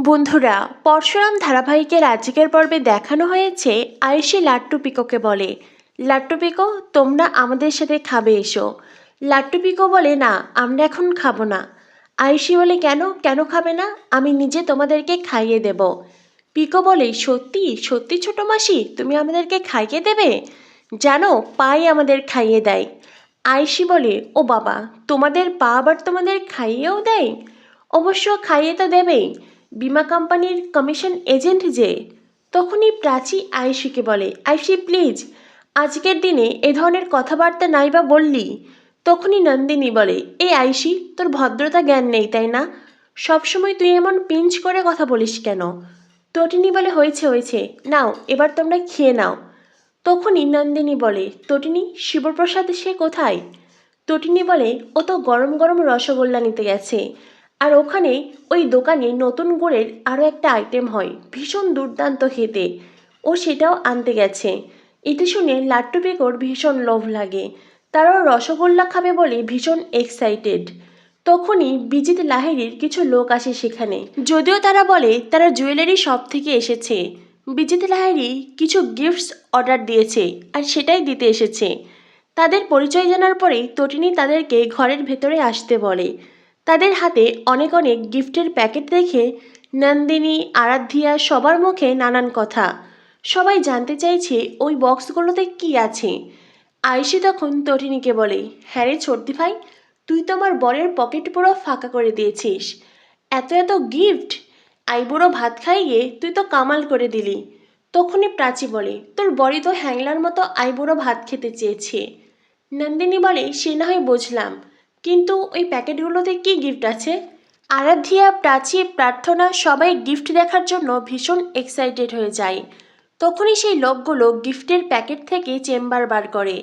বন্ধুরা, পরশুরাম ধারাবাহিকের আজকের পর্বে দেখানো হয়েছে আয়েশি লাট্টু পিকোকে বলে। লাট্টু পিকো, তোমরা আমাদের সাথে খাবে এসো। লাট্টু পিকো বলে, না, আমরা এখন খাব না। আয়েশি বলে, কেন? কেন খাবে না? আমি নিজে তোমাদেরকে খাইয়ে দেব। পিকো বলে, সত্যি? সত্যি ছোটো মাসি, তুমি আমাদেরকে খাইয়ে দেবে? জানো, পাই আমাদের খাইয়ে দেয়। আয়েশি বলে, ও বাবা, তোমাদের পা আবার তোমাদের খাইয়েও দেয়? অবশ্য খাইয়ে তো দেবেই। বিমা কোম্পানির কমিশন এজেন্ট যে, তখনই প্রাচী আয়েশিকে বলে আয়েশি প্লিজ আজকের দিনে এ ধরনের কথাবার্তা নাই বা বললি? তখনই নন্দিনী বলে এই আয়েশি তোর ভদ্রতা জ্ঞান নেই, তাই না? সবসময় তুই এমন পিঞ্চ করে কথা বলিস কেন? তটিনী বলে, হয়েছে হয়েছে, নাও, এবার তোমরা খেয়ে নাও। তখনই নন্দিনী বলে তটিনী শিবপ্রসাদ সে কোথায়? তটিনী বলে, ও তো গরম গরম রসগোল্লা নিতে গেছে। আর ওখানে ওই দোকানে নতুন গুড়ের আরও একটা আইটেম হয়, ভীষণ দুর্দান্ত খেতে। ও সেটাও আনতে গেছে। এতে শুনে লাট্টু পেকোর ভীষণ লোভ লাগে। তারাও রসগোল্লা খাবে বলে ভীষণ এক্সাইটেড তখনই বিজিত লাহিড়ির কিছু লোক আসে সেখানে। যদিও তারা বলে তারা জুয়েলারি শপ থেকে এসেছে। বিজিত লাহিড়ি কিছু গিফটস অর্ডার দিয়েছে আর সেটাই দিতে এসেছে। তাদের পরিচয় জানার পরেই তটিনী তাদেরকে ঘরের ভেতরে আসতে বলে। তাদের হাতে অনেক অনেক গিফটের প্যাকেট দেখে নন্দিনী আরাধ্যিয়া সবার মুখে নানান কথা। সবাই জানতে চাইছে ওই বক্সগুলোতে কি আছে। আয়েশি তখন তটিনীকে বলে হ্যাঁ রে ছোটদি ভাই, তুই তো আমার বরের পকেট পুরো ফাঁকা করে দিয়েছিস। এত এত গিফট? আইবুড়ো ভাত খাইয়ে তুই তো কামাল করে দিলি। তখনই প্রাচী বলে, তোর বড়ি তো হ্যাংলার মতো আইবুড়ো ভাত খেতে চেয়েছে। নন্দিনী বলে, সে না হয় বুঝলাম। কিন্তু ওই প্যাকেটগুলোতে কি গিফট আছে? আরাধ্যিয়া প্রাচী, প্রার্থনা, সবাই গিফট দেখার জন্য ভীষণ এক্সাইটেড হয়ে যায়। তখনই সেই লোকগুলো গিফটের প্যাকেট থেকে চেম্বার বার করে,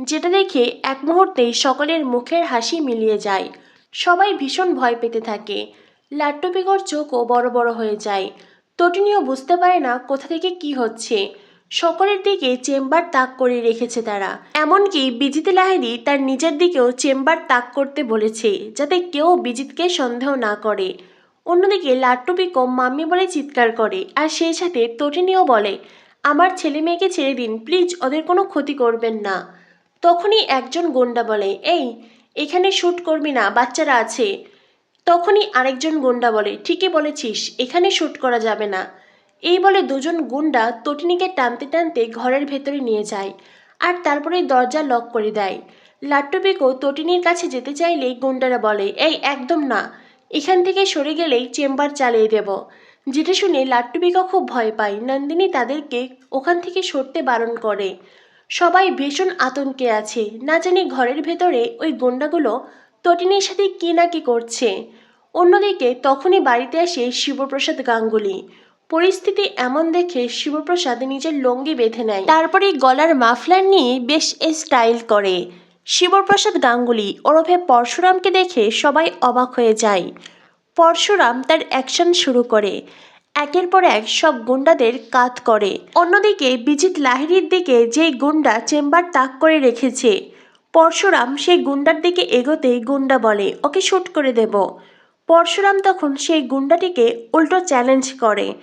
যেটা দেখে এক মুহূর্তেই সকলের মুখের হাসি মিলিয়ে যায়। সবাই ভীষণ ভয় পেতে থাকে। লাট্টু চোখও বড় বড় হয়ে যায়। তটিনীও বুঝতে পারে না কোথা থেকে কি হচ্ছে। সকলের দিকে চেম্বার তাক করে রেখেছে তারা। এমনকি বিজিত লাহিড়ি তার নিজের দিকেও চেম্বার তাক করতে বলেছে, যাতে কেউ বিজিতকে সন্দেহ না করে। অন্যদিকে লাট্টু পিকো মাম্মি বলে চিৎকার করে, আর সেই সাথে তটিনীও বলে, আমার ছেলে মেয়েকে ছেড়ে দিন, প্লিজ, ওদের কোনো ক্ষতি করবেন না। তখনই একজন গোন্ডা বলে, এই, এখানে শ্যুট করবি না, বাচ্চারা আছে। তখনই আরেকজন গুন্ডা বলে, ঠিকই বলেছিস, এখানে শ্যুট করা যাবে না। এই বলে দুজন গুন্ডা তটিনীকে টানতে টানতে ঘরের ভেতরে নিয়ে যায় আর তারপরে দরজা লক করে দেয়। লাট্টু পিকো তটিনীর কাছে যেতে চাইলেই গুন্ডারা বলে, এই, একদম না। এখান থেকে সরে গেলেই চেম্বার চালিয়ে দেব। যেটা শুনে লাট্টু পিকো খুব ভয় পায়। নন্দিনী তাদেরকে ওখান থেকে সরতে বারণ করে। সবাই ভীষণ আতঙ্কে আছে। না জানি ঘরের ভেতরে ওই গুন্ডাগুলো তটিনীর সাথে কি না কি করছে। অন্যদিকে তখনই বাড়িতে আসে শিবপ্রসাদ গাঙ্গুলি। পরিস্থিতি এমন দেখে শিবপ্রসাদ নিজের লঙ্গি বেঁধে নেয়। তারপরে গলার মাফলার নিয়ে বেশ স্টাইল করে। শিবপ্রসাদ গাঙ্গুলি ওরফে পরশুরামকে দেখে সবাই অবাক হয়ে যায়। পরশুরাম তার অ্যাকশন শুরু করে। একের পর এক সব গুন্ডাদের কাত করে। অন্যদিকে বিজিত লাহিড়ির দিকে যে গুন্ডা চেম্বার তাক করে রেখেছে, পরশুরাম সেই গুন্ডার দিকে এগোতে গুন্ডা বলে, ওকে শ্যুট করে দেব। পরশুরাম তখন সেই গুন্ডাটিকে উল্টো চ্যালেঞ্জ করে।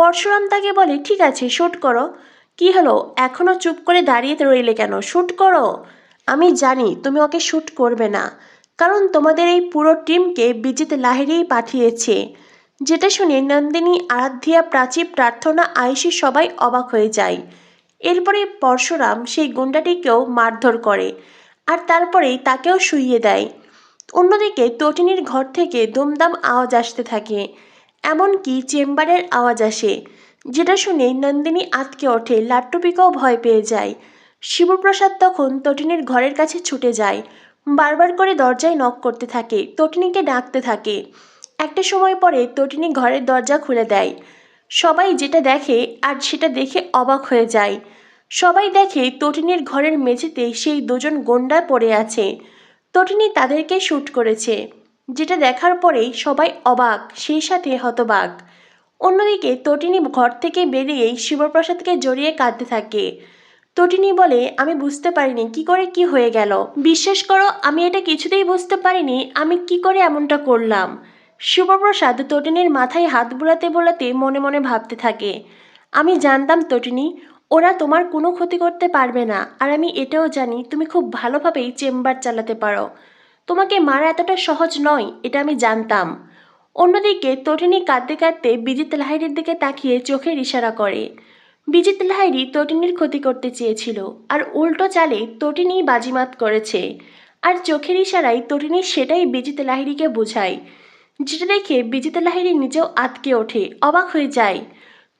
পরশুরাম তাকে বলে, ঠিক আছে শ্যুট করো। কি হলো? এখনও চুপ করে দাঁড়িয়ে রইলে কেন? শ্যুট করো? আমি জানি, তুমি ওকে শ্যুট করবে না, কারণ তোমাদের এই পুরো টিমকে বিজিত লাহিড়িই পাঠিয়েছে। যেটা শুনে নন্দিনী আরাধ্যিয়া প্রাচী প্রার্থনা আয়েশি সবাই অবাক হয়ে যায়। এরপরে পরশুরাম সেই গুন্ডাটিকেও মারধর করে আর তারপরেই তাকেও শুইয়ে দেয়। অন্যদিকে, তটিনীর ঘর থেকে দুমদাম আওয়াজ আসতে থাকে। এমনকি চেম্বারের আওয়াজ আসে, যেটা শুনে নন্দিনী আতকে ওঠে লাট্টুপিকাও ভয় পেয়ে যায়। শিবপ্রসাদ তখন তটিনীর ঘরের কাছে ছুটে যায়। বারবার করে দরজায় নক করতে থাকে, তটিনীকে ডাকতে থাকে। একটা সময় পরে তটিনী ঘরের দরজা খুলে দেয়। সবাই যেটা দেখে আর সেটা দেখে অবাক হয়ে যায়। সবাই দেখে তটিনীর ঘরের মেঝেতে সেই দুজন গন্ডা পড়ে আছে। তটিনী তাদেরকে শ্যুট করেছে। যেটা দেখার পরেই সবাই অবাক, সেই সাথে হতবাক। অন্যদিকে তটিনী ঘর থেকে বেরিয়েই শিবপ্রসাদকে জড়িয়ে কাঁদতে থাকে। তটিনী বলে, আমি বুঝতে পারিনি, কি করে কি হয়ে গেল? বিশ্বাস করো, আমি এটা কিছুতেই বুঝতে পারিনি, আমি কি করে এমনটা করলাম? শিবপ্রসাদ তটিনীর মাথায় হাত বুলাতে বোলাতে মনে মনে ভাবতে থাকে। আমি জানতাম তটিনী, ওরা তোমার কোনো ক্ষতি করতে পারবে না, আর আমি এটাও জানি, তুমি খুব ভালোভাবেই চেম্বার চালাতে পারো। তোমাকে মারা এতটা সহজ নয়, এটা আমি জানতাম। অন্যদিকে তটিনী কাঁদতে কাঁদতে বিজিত লাহিড়ির দিকে তাকিয়ে চোখের ইশারা করে। বিজিত লাহিড়ি তটিনীর ক্ষতি করতে চেয়েছিল, আর উল্টো চালে তটিনী বাজিমাত করেছে। আর চোখের ইশারায় তটিনী সেটাই বিজিত লাহিড়িকে বোঝায়। যেটা দেখে বিজিত লাহিড়ি নিজেও আতকে ওঠে, অবাক হয়ে যায়।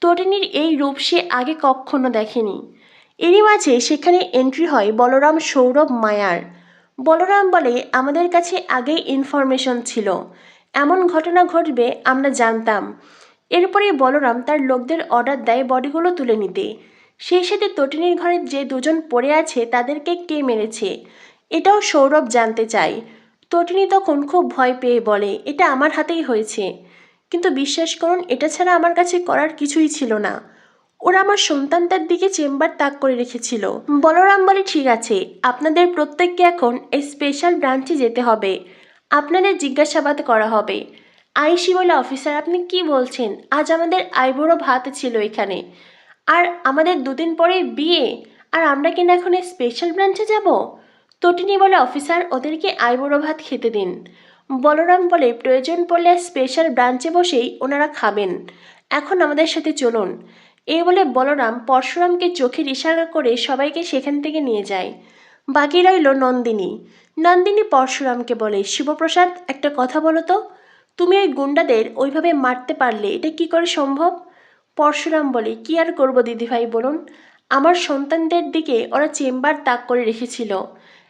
তটিনীর এই রূপ সে আগে কখনো দেখেনি। এরই মাঝে সেখানে এন্ট্রি হয় বলরাম সৌরভ মায়ার। বলরাম বলে, আমাদের কাছে আগেই ইনফরমেশন ছিল। এমন ঘটনা ঘটবে, আমরা জানতাম। এরপরে বলরাম তার লোকদের অর্ডার দেয় বডিগুলো তুলে নিতে। সেই সাথে তটিনীর ঘরে যে দুজন পড়ে আছে, তাদেরকে কে মেরেছে? এটাও সৌরভ জানতে চায়। তটিনী তখন খুব ভয় পেয়ে বলে, এটা আমার হাতেই হয়েছে। কিন্তু বিশ্বাস করুন, এটা ছাড়া আমার কাছে করার কিছুই ছিল না। ওরা আমার সন্তানটার দিকে চেম্বার তাক করে রেখেছিল। বলরাম বলে, ঠিক আছে, আপনাদের প্রত্যেককে এখন এই স্পেশাল ব্রাঞ্চে যেতে হবে। আপনাদের জিজ্ঞাসাবাদ করা হবে। আইসি বলে, অফিসার, আপনি কি বলছেন? আজ আমাদের আইবুড়ো ভাত ছিল এখানে। আর আমাদের দুদিন পরে বিয়ে। আর আমরা কিনা এখন এই স্পেশাল ব্রাঞ্চে যাব? তটিনী বলে, অফিসার, ওদেরকে আইবুড়ো ভাত খেতে দিন। বলরাম বলে, প্রয়োজন পড়লে স্পেশাল ব্রাঞ্চে বসেই ওনারা খাবেন। এখন আমাদের সাথে চলুন। এই বলে বলরাম পরশুরামকে চোখের ইশারা করে সবাইকে সেখান থেকে নিয়ে যায়। বাকি রইল নন্দিনী। নন্দিনী পরশুরামকে বলে, শিবপ্রসাদ, একটা কথা বলো তো। তুমি ওই গুন্ডাদের ওইভাবে মারতে পারলে এটা কি করে সম্ভব? পরশুরাম বলে, কি আর করব দিদিভাই, বলুন। আমার সন্তানদের দিকে ওরা চেম্বার তাক করে রেখেছিল।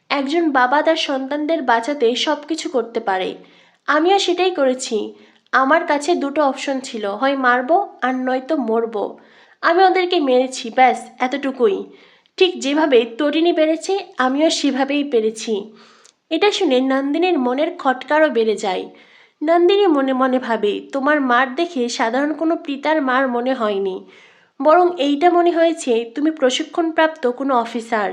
একজন বাবা তার সন্তানদের বাঁচাতে সব কিছু করতে পারে। আমিও সেটাই করেছি। আমার কাছে দুটো অপশন ছিল, হয় মারবো আর নয়তো মরবো। আমি ওদেরকে মেরেছি, ব্যাস, এতটুকুই। ঠিক যেভাবে তরিণী পেরেছে আমিও সেভাবেই পেরেছি। এটা শুনে নন্দিনীর মনের খটকারও বেড়ে যায়। নন্দিনী মনে মনে ভাবে, তোমার মার দেখে সাধারণ কোনো পিতার মার মনে হয়নি। বরং এইটা মনে হয়েছে, তুমি প্রশিক্ষণপ্রাপ্ত কোনো অফিসার।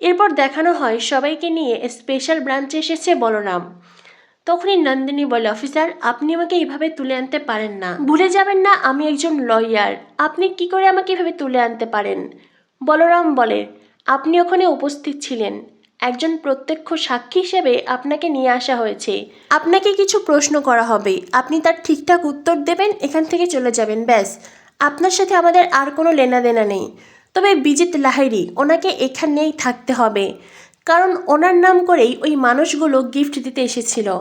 এরপর দেখানো হয় সবাইকে নিয়ে স্পেশাল ব্রাঞ্চে এসেছে বলরাম। তখনই নন্দিনী বলে, অফিসার, আপনি আমাকে এইভাবে তুলে আনতে পারেন না। ভুলে যাবেন না, আমি একজন লয়ার আপনি কি করে আমাকে এভাবে তুলে আনতে পারেন? বলরাম বলে, আপনি ওখানে উপস্থিত ছিলেন। একজন প্রত্যক্ষ সাক্ষী হিসেবে আপনাকে নিয়ে আসা হয়েছে। আপনাকে কিছু প্রশ্ন করা হবে। আপনি তার ঠিকঠাক উত্তর দেবেন, এখান থেকে চলে যাবেন, ব্যাস। আপনার সাথে আমাদের আর কোনো লেনাদেনা নেই। তবে বিজিত লাহিড়ি, ওনাকে এখানেই থাকতে হবে। কারণ ওনার নাম করেই ওই মানুষগুলো গিফট দিতে এসেছিল।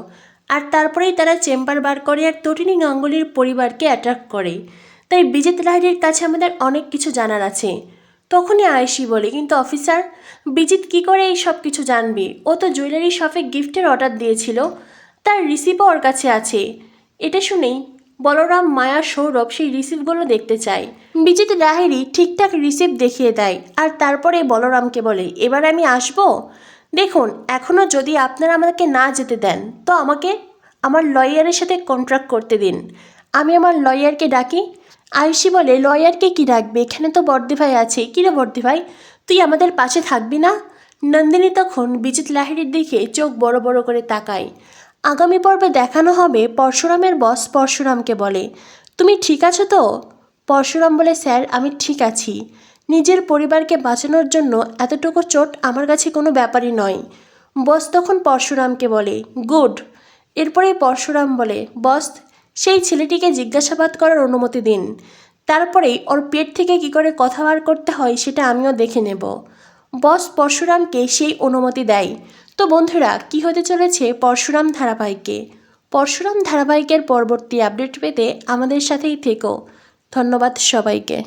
আর তারপরেই তারা চেম্বার বার করে আর তটিনী গাঙ্গুলির পরিবারকে অ্যাট্রাক্ট করে। তাই বিজিত লাহিড়ির কাছে আমাদের অনেক কিছু জানার আছে। তখনই আয়েশি বলে, কিন্তু অফিসার বিজিত কি করে এই সব কিছু জানবে? ও তো জুয়েলারি শপে গিফটের অর্ডার দিয়েছিল। তার রিসিভও ওর কাছে আছে। এটা শুনেই বলরাম মায়া সৌরভ সেই রিসিভগুলো দেখতে চায়। বিজিত লাহিড়ি ঠিকঠাক রিসিভ দেখিয়ে দেয় আর তারপরে বলরামকে বলে, এবার আমি আসব? দেখুন এখনও যদি আপনারা আমাকে না যেতে দেন, তো আমাকে, আমার লয়ারের সাথে কন্ট্রাক্ট করতে দিন। আমি আমার লয়ারকে ডাকি। আয়ুষি বলে, লয়ারকে কি ডাকবে? এখানে তো বর্দি ভাই আছে। কী রে বর্দি ভাই? তুই আমাদের পাশে থাকবি না? নন্দিনী তখন বিজিত লাহিড়ির দিকে চোখ বড় বড় করে তাকায়। আগামী পর্বে দেখানো হবে পরশুরামের বস পরশুরামকে বলে। তুমি ঠিক আছো তো? পরশুরাম বলে, স্যার, আমি ঠিক আছি। নিজের পরিবারকে বাঁচানোর জন্য এতটুকু চোট আমার কাছে কোনো ব্যাপারই নয়। বস তখন পরশুরামকে বলে, গুড। এরপরেই পরশুরাম বলে, বস, সেই ছেলেটিকে জিজ্ঞাসাবাদ করার অনুমতি দিন। তারপরেই ওর পেট থেকে কি করে কথা বার করতে হয় সেটা আমিও দেখে নেব। বস পরশুরামকে সেই অনুমতি দেয়। তো বন্ধুরা, কি হতে চলেছে পরশুরাম ধারাবাহিকে? পরশুরাম ধারাবাহিকের পরবর্তী আপডেট পেতে আমাদের সাথেই থেকো। ধন্যবাদ সবাইকে।